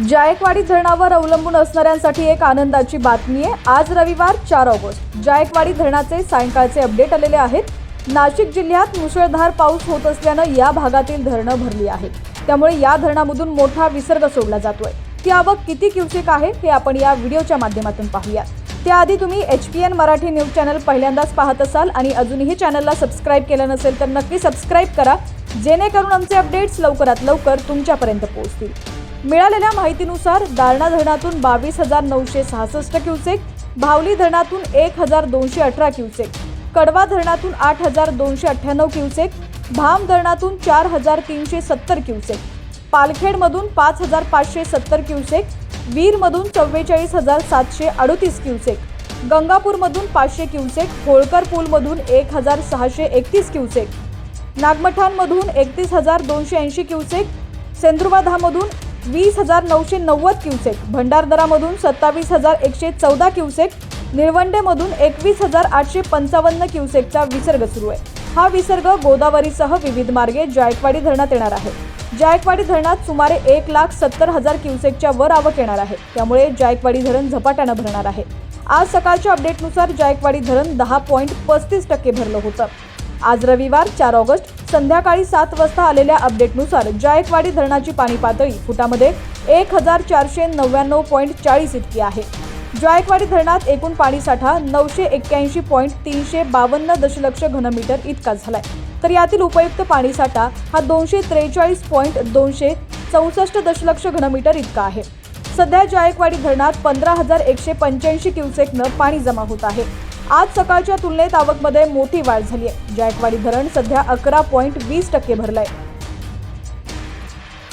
जायकवाडी धरणावर अवलंबून असणाऱ्यांसाठी एक आनंदाची बातमी आहे. आज रविवार चार ऑगस्ट. जायकवाडी धरणाचे सायंकाळचे अपडेट आलेले आहेत. नाशिक जिल्ह्यात मुसळधार पाऊस होत असल्यानं या भागातील धरणं भरली आहेत. त्यामुळे या धरणामधून मोठा विसर्ग सोडला जातोय. ती आवक किती क्युसेक आहे हे आपण या व्हिडिओच्या माध्यमातून पाहूया त्याआधी तुम्ही H P N Marathi news channel पहिल्यांदाच पाहत असाल आणि अजूनही चॅनलला सबस्क्राईब केलं नसेल तर नक्की सबस्क्राईब करा. जेणेकरून आमचे अपडेट्स लवकरात लवकर तुमच्यापर्यंत पोहोचतील. मिळालेल्या माहितीनुसार दारणा धरणातून बावीस हजार नऊशे सहासष्ट क्युसेक भावली धरणातून एक हजार दोनशे अठरा क्युसेक कडवा धरणातून आठ हजार दोनशे अठ्ठ्याण्णव क्युसेक भाम धरणातून चार हजार तीनशे सत्तर क्युसेक पालखेडमधून पाच हजार पाचशे सत्तर क्युसेक वीरमधून चव्वेचाळीस हजार सातशे अडोतीस क्युसेक गंगापूरमधून पाचशे क्युसेक होळकर पूलमधून एक हजार सहाशे एकतीस क्युसेक नागमठांमधून एकतीस हजार दोनशे ऐंशी क्युसेक सेंद्रुबाधामधून वीस हजार नऊशे नव्वद क्युसेक भंडारदरामधून सत्तावीस हजार एकशे चौदा क्युसेक निळवंडेमधून एकवीस हजार आठशे पंचावन्न क्युसेकचा विसर्ग सुरू आहे. हा विसर्ग गोदावरीसह विविध मार्गे जायकवाडी धरणात येणार आहे. जायकवाडी धरणात सुमारे एक लाख सत्तर हजार क्युसेकच्या वर आवक येणार आहे. त्यामुळे जायकवाडी धरण झपाट्यानं भरणार आहे. आज सकाळच्या अपडेटनुसार जायकवाडी धरण दहा पॉईंट पस्तीस टक्के भरलं होतं. आज रविवार चार ऑगस्ट संध्याकाळी सात वाजता आलेल्या अपडेटनुसार जायकवाडी धरणाची पाणी पातळी फुटामध्ये एक हजार चारशे नव्याण्णव पॉईंट चाळीस इतकी आहे. जायकवाडी धरणात एकूण पाणीसाठा नऊशे एक्क्याऐंशी पॉईंट तीनशे बावन्न दशलक्ष घनमीटर इतका झालाय. तर यातील उपयुक्त पाणीसाठा हा दोनशे त्रेचाळीस पॉईंट दोनशे चौसष्ट दशलक्ष घनमीटर इतका आहे. सध्या जायकवाडी धरणात पंधरा हजार एकशे पंच्याऐंशी क्युसेकनं पाणी जमा होत आहे. आज सकाळच्या तुलनेत आवकमध्ये मोठी वाढ झाली आहे. जायकवाडी धरण सध्या अकरा पॉईंट वीस टक्के भरलं आहे